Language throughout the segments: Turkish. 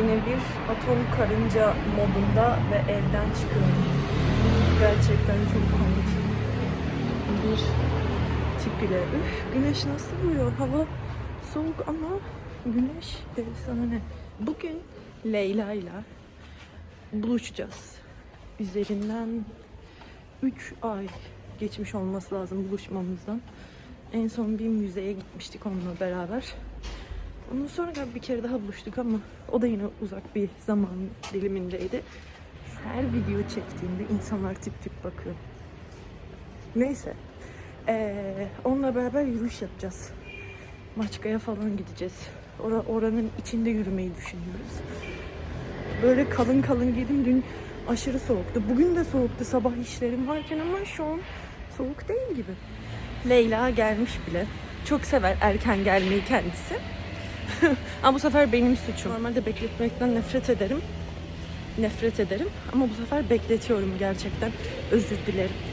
Yine bir atom karınca modunda ve evden çıkıyorum. Gerçekten çok komik. Bir tip ile. Üf, güneş nasıl vuruyor? Hava soğuk ama güneş de sana ne? Bugün Leyla ile buluşacağız. Üzerinden 3 ay geçmiş olması lazım buluşmamızdan. En son bir müzeye gitmiştik onunla beraber. Ondan sonra bir kere daha buluştuk ama o da yine uzak bir zaman dilimindeydi. Her video çektiğimde insanlar tip tip bakıyor. Neyse. Ee, onunla beraber yürüyüş yapacağız. Maçka'ya falan gideceğiz. Ora, oranın içinde yürümeyi düşünüyoruz. Böyle kalın kalın giydim. Dün aşırı soğuktu. Bugün de soğuktu sabah işlerim varken ama şu an soğuk değil gibi. Leyla gelmiş bile. Çok sever erken gelmeyi kendisi. ama bu sefer benim suçum. Normalde bekletmekten nefret ederim. Nefret ederim. Ama bu sefer bekletiyorum gerçekten. Özür dilerim.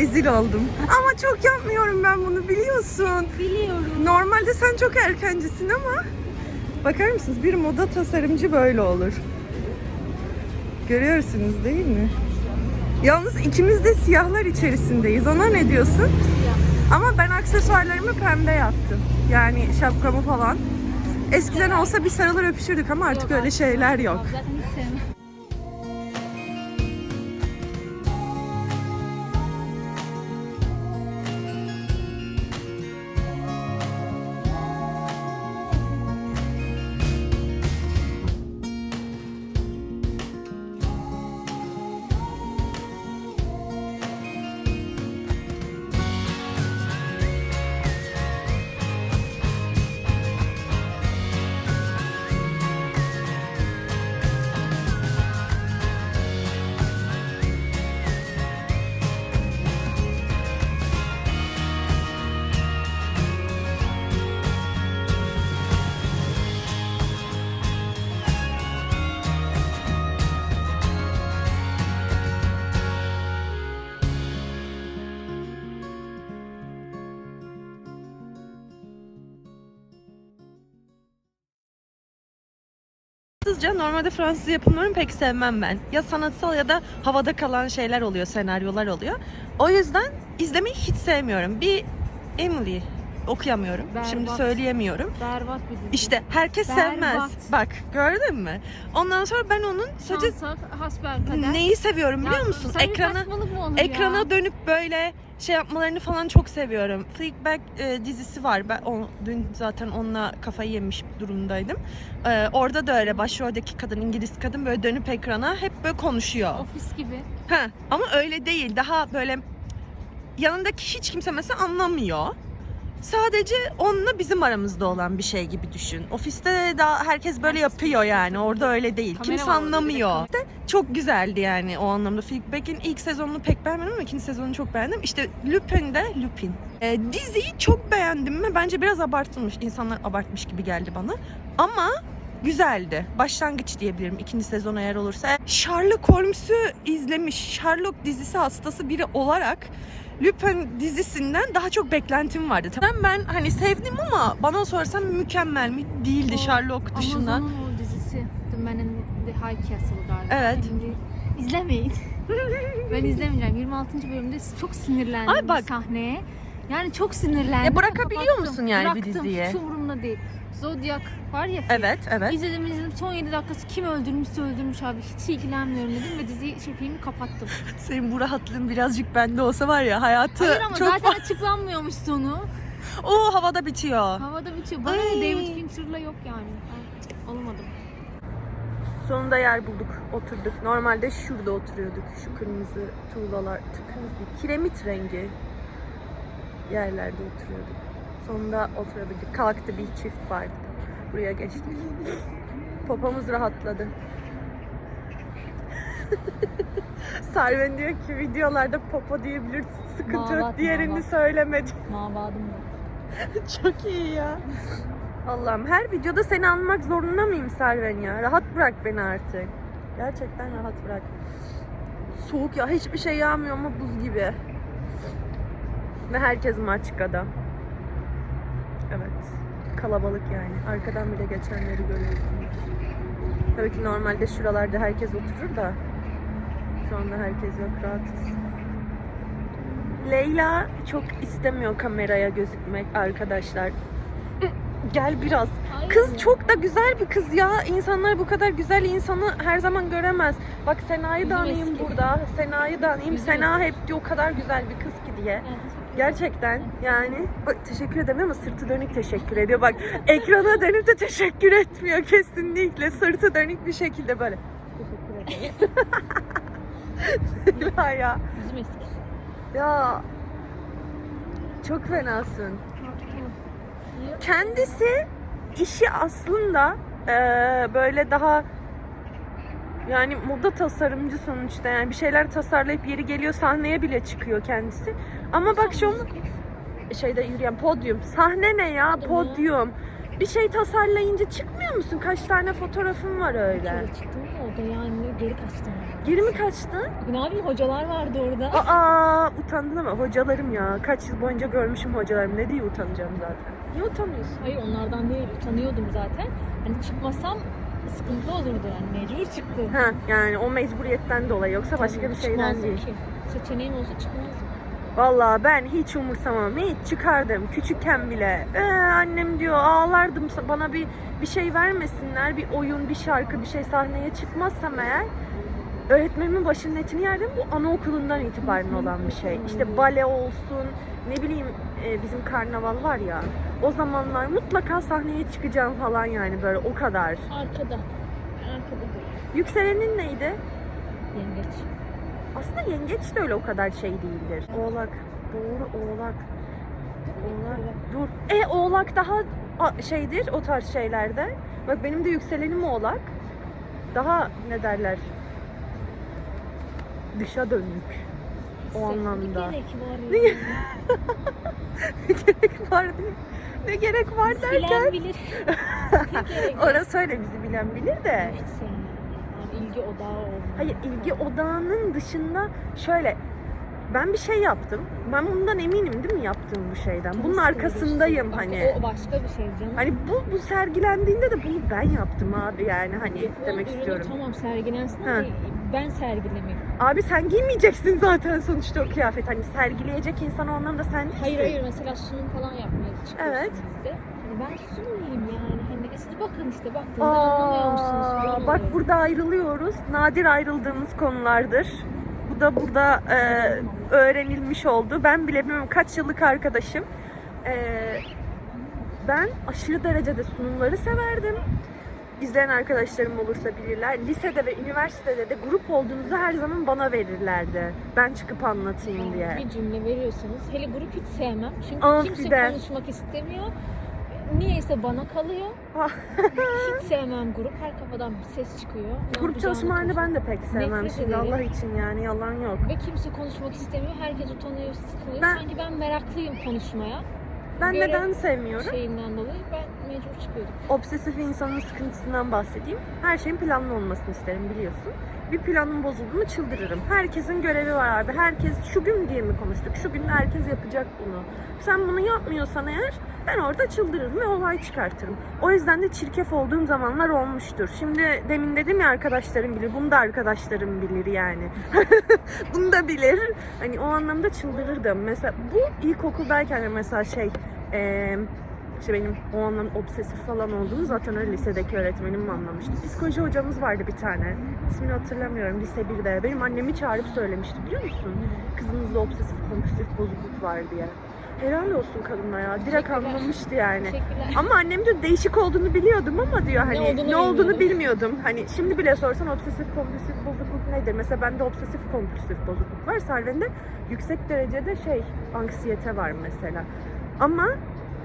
Rezil oldum. Ama çok yapmıyorum ben bunu biliyorsun. Biliyorum. Normalde sen çok erkencisin ama bakar mısınız bir moda tasarımcı böyle olur. Görüyorsunuz değil mi? Yalnız ikimiz de siyahlar içerisindeyiz. Ona ne diyorsun? Ama ben aksesuarlarımı pembe yaptım. Yani şapkamı falan. Eskiden olsa bir sarılır öpüşürdük ama artık öyle şeyler yok. Zaten hiç sevmem. Fransızca normalde Fransız yapımlarını pek sevmem ben. Ya sanatsal ya da havada kalan şeyler oluyor, senaryolar oluyor. O yüzden izlemeyi hiç sevmiyorum. Bir Emily okuyamıyorum. Şimdi Berbat. söyleyemiyorum. Berbat bir dizi. İşte herkes Berbat. sevmez. Bak gördün mü? Ondan sonra ben onun sadece neyi seviyorum biliyor Ya, musun? bir Ekrana ekrana ya? dönüp böyle şey yapmalarını falan çok seviyorum. Fleabag e, dizisi var. Ben o, dün zaten onunla kafayı yemiş durumdaydım. E, orada da öyle başroldeki kadın İngiliz kadın böyle dönüp ekrana hep böyle konuşuyor. Ofis gibi. Ha, ama öyle değil. Daha böyle yanındaki hiç kimse mesela anlamıyor. Sadece onunla bizim aramızda olan bir şey gibi düşün. Ofiste daha herkes böyle yapıyor yani. Orada öyle değil. Kamera Kimse var orada, bir de anlamıyor. De çok güzeldi yani o anlamda. Fleabag'in ilk sezonunu pek beğenmedim ama ikinci sezonunu çok beğendim. İşte Lupin'de Lupin. Ee, diziyi çok beğendim mi? Bence biraz abartılmış. İnsanlar abartmış gibi geldi bana. Ama güzeldi. Başlangıç diyebilirim ikinci sezon eğer olursa. Sherlock Holmes'u izlemiş, Sherlock dizisi hastası biri olarak Lupin dizisinden daha çok beklentim vardı. Tamam ben hani sevdim ama bana sorarsan mükemmel mi? Değildi Sherlock dışında. Amazon'un o dizisi. The Man in the High Castle galiba. Evet. Şimdi izlemeyin. ben izlemeyeceğim. 26. bölümde çok sinirlendim Ay bak. sahneye. Yani çok sinirlendim. Ya bırakabiliyor Kapattım. musun yani bir Bıraktım. diziyi? Hiç umurumda değil. Zodiac var ya. film. Evet, evet. İzledim izledim son 7 dakikası kim öldürmüşse öldürmüş abi hiç ilgilenmiyorum dedim ve diziyi şey filmi kapattım. Senin bu rahatlığın birazcık bende olsa var ya hayatı Hayır ama çok zaten açıklanmıyormuş sonu. O havada bitiyor. Havada bitiyor. Bana Ay. ne David Fincher'la yok yani. Ben olamadım. Sonunda yer bulduk, oturduk. Normalde şurada oturuyorduk. Şu kırmızı tuğlalar, kırmızı kiremit rengi yerlerde oturuyorduk. Sonunda oturabildik. Kalktı bir çift vardı. Buraya geçtik. Popomuz rahatladı. Sarven diyor ki videolarda popo diyebilirsin sıkıntı yok. Diğerini mavat. söylemedim. Mabadım da. Çok iyi ya. Allah'ım her videoda seni almak zorunda mıyım Serven ya? Rahat bırak beni artık. Gerçekten rahat bırak. Soğuk ya hiçbir şey yağmıyor ama buz gibi. Ve herkes maçkada. Evet. Kalabalık yani. Arkadan bile geçenleri görüyorsunuz. Tabii ki normalde şuralarda herkes oturur da şu anda herkes yok rahatız. Leyla çok istemiyor kameraya gözükmek arkadaşlar. Gel biraz. Kız çok da güzel bir kız ya. İnsanlar bu kadar güzel insanı her zaman göremez. Bak Sena'yı da anayım burada. Sena'yı da anayım. Sena hep diyor o kadar güzel bir kız ki diye. Gerçekten yani bak teşekkür ederim ama sırtı dönük teşekkür ediyor. Bak ekrana dönüp de teşekkür etmiyor kesinlikle. Sırtı dönük bir şekilde böyle. Teşekkür ederim. Ya. Bizim eski. Ya çok fenasın. Kendisi işi aslında eee, böyle daha yani moda tasarımcı sonuçta yani bir şeyler tasarlayıp yeri geliyor sahneye bile çıkıyor kendisi. Ama bak şu şeyde yürüyen podyum. Sahne ne ya? Podyum. Bir şey tasarlayınca çıkmıyor musun? Kaç tane fotoğrafın var öyle? Çıktım da o da yani geri kaçtım. Geri mi kaçtın? Ne yapayım hocalar vardı orada. Aa utandın ama hocalarım ya. Kaç yıl boyunca görmüşüm hocalarım. Ne diye utanacağım zaten. Niye utanıyorsun? Hayır onlardan değil utanıyordum zaten. Hani çıkmasam sıkıntı olurdu yani mecbur çıktım. Ha yani o mecburiyetten dolayı yoksa başka bir şeyden Çıkmazdım değil. ki. Seçeneğim olsa çıkmazdım. Vallahi ben hiç umursamam. Hiç çıkardım küçükken bile. Ee, annem diyor ağlardım bana bir bir şey vermesinler. Bir oyun, bir şarkı, bir şey sahneye çıkmazsam eğer öğretmenimin başının etini yerdim. Bu anaokulundan itibaren olan bir şey. İşte bale olsun, ne bileyim e, bizim karnaval var ya. O zamanlar mutlaka sahneye çıkacağım falan yani böyle o kadar. Arkada. Arkada. Yükselenin neydi? Yengeç. Aslında yengeç de öyle o kadar şey değildir. Oğlak. Doğru oğlak. Oğlak. Dur. E oğlak daha şeydir o tarz şeylerde. Bak benim de yükselenim oğlak. Daha ne derler? Dışa dönük. O anlamda. Ne gerek var ya? Ne gerek var diye. Ne gerek var derken. Bilen bilir. Orası öyle bizi bilen bilir de. Hiç sevmiyorum. Yani ilgi odağı olmuyor. Hayır ilgi odağının dışında şöyle ben bir şey yaptım. Ben bundan eminim değil mi yaptığım bu şeyden? Bunun arkasındayım olursun? hani. O başka bir şey canım. Hani bu bu sergilendiğinde de bunu ben yaptım abi yani hani demek istiyorum. Tamam sergilensin ama ben sergilemeyeyim. Abi sen giymeyeceksin zaten sonuçta o kıyafet. Hani sergileyecek insan o anlamda sen değilsin. Hayır hayır mesela sunum falan yapmaya çıkıyorsunuz Evet. bizde. Hani ben sunmayayım yani. Hani siz bakın işte baktığınızda anlamıyor musunuz? Bak oluyor. burada ayrılıyoruz. Nadir ayrıldığımız konulardır. Bu da burada e, öğrenilmiş oldu. Ben bile bilmiyorum kaç yıllık arkadaşım. E, ben aşırı derecede sunumları severdim. İzleyen arkadaşlarım olursa bilirler. Lisede ve üniversitede de grup olduğumuzda her zaman bana verirlerdi. Ben çıkıp anlatayım diye. Bir cümle veriyorsanız. Hele grup hiç sevmem. Çünkü Amfide. kimse konuşmak istemiyor. Niyeyse bana kalıyor. Hiç sevmem grup. Her kafadan bir ses çıkıyor. Ne Grup çalışmalarını ben de pek sevmem Nefret şimdi ederim. Allah için yani yalan yok. Ve kimse konuşmak istemiyor. Herkes utanıyor, sıkılıyor. Ben- Sanki ben meraklıyım konuşmaya. Ben Görev neden sevmiyorum? Şeyinden dolayı ben mecbur çıkıyordum. Obsesif insanın sıkıntısından bahsedeyim. Her şeyin planlı olmasını isterim biliyorsun. Bir planım bozuldu mu çıldırırım. Herkesin görevi var abi. Herkes şu gün diye mi konuştuk? Şu gün herkes yapacak bunu. Sen bunu yapmıyorsan eğer ben orada çıldırırım ve olay çıkartırım. O yüzden de çirkef olduğum zamanlar olmuştur. Şimdi demin dedim ya arkadaşlarım bilir. Bunu da arkadaşlarım bilir yani. bunu da bilir. Hani o anlamda çıldırırdım. Mesela bu ilkokuldayken mesela şey... eee işte benim o anlamda obsesif falan olduğumu zaten öyle lisedeki öğretmenim anlamıştı. Psikoloji hocamız vardı bir tane. İsmini hatırlamıyorum lise 1'de. Benim annemi çağırıp söylemişti biliyor musun? Kızınızda obsesif kompulsif bozukluk var diye. Helal olsun kadına ya. Direkt anlamıştı yani. Ama annem de değişik olduğunu biliyordum ama diyor hani ne olduğunu olduğunu, bilmiyordum. Hani şimdi bile sorsan obsesif kompulsif bozukluk nedir? Mesela bende obsesif kompulsif bozukluk var. Serven'de yüksek derecede şey anksiyete var mesela. Ama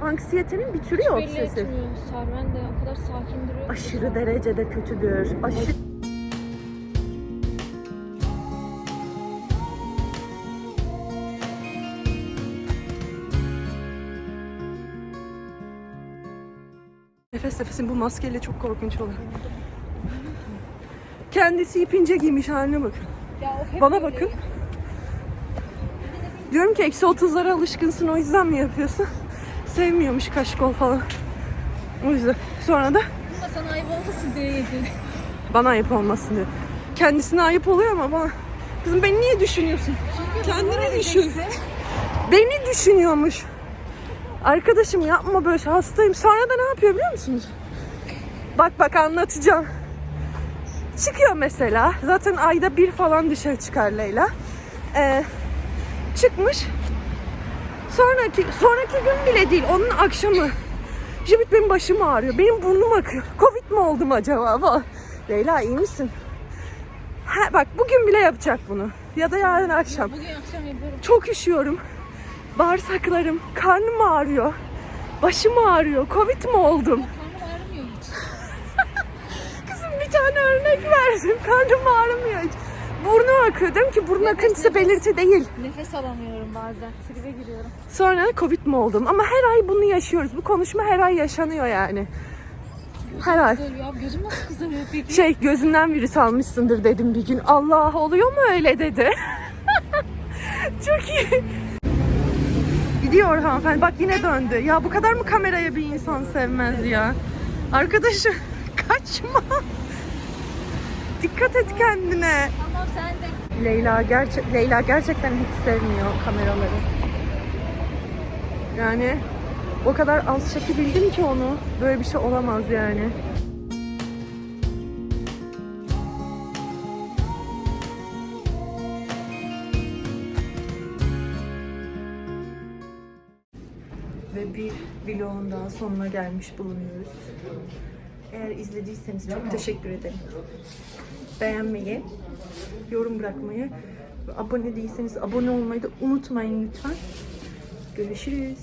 anksiyetenin bir türü ya Belli obsesif. etmiyor. Serven de o kadar sakin duruyor. ki. Aşırı derecede kötüdür. Aşırı Nefes nefesin bu maskeyle çok korkunç oluyor. Kendisi ipince giymiş haline bakın. Ya o hep Bana böyle. bakın. Diyorum ki eksi 30'lara alışkınsın o yüzden mi yapıyorsun? Sevmiyormuş kaşkol falan. O yüzden. Sonra da Bu da sana ayıp olmasın diye yedi. bana ayıp olmasın diyor. Kendisine ayıp oluyor ama bana. Kızım beni niye düşünüyorsun? Kendini düşün. Beni düşünüyormuş. Arkadaşım yapma böyle. Hastayım. Sonra da ne yapıyor biliyor musunuz? Bak bak anlatacağım. Çıkıyor mesela. Zaten ayda bir falan dışarı çıkar Leyla. Ee, çıkmış. Sonraki sonraki gün bile değil. Onun akşamı. Jibit benim başım ağrıyor. Benim burnum akıyor. Covid mi oldum acaba? Falan. Leyla iyi misin? Ha, bak bugün bile yapacak bunu. Ya da yarın akşam. Bugün akşam yapıyorum. Çok üşüyorum. Bağırsaklarım, karnım ağrıyor. Başım ağrıyor. Covid mi oldum? Karnım ağrımıyor hiç. Kızım bir tane örnek verdim. Karnım ağrımıyor hiç. Burnu akıyor. Dedim ki burun akıntısı belirti değil. Nefes alamıyorum bazen. Tribe giriyorum. Sonra Covid mi oldum? Ama her ay bunu yaşıyoruz. Bu konuşma her ay yaşanıyor yani. Her ay. Gözüm nasıl kızarıyor peki? Şey gözünden virüs almışsındır dedim bir gün. Allah oluyor mu öyle dedi. Çok iyi. Gidiyor hanımefendi. Bak yine döndü. Ya bu kadar mı kameraya bir insan sevmez ya? Arkadaşım kaçma. Dikkat et kendine. Tamam sen de. Leyla gerçek Leyla gerçekten hiç sevmiyor kameraları. Yani o kadar az çekebildim ki onu. Böyle bir şey olamaz yani. Ve bir vlogun daha sonuna gelmiş bulunuyoruz. Eğer izlediyseniz çok teşekkür ederim. Beğenmeyi, yorum bırakmayı abone değilseniz abone olmayı da unutmayın lütfen. Görüşürüz.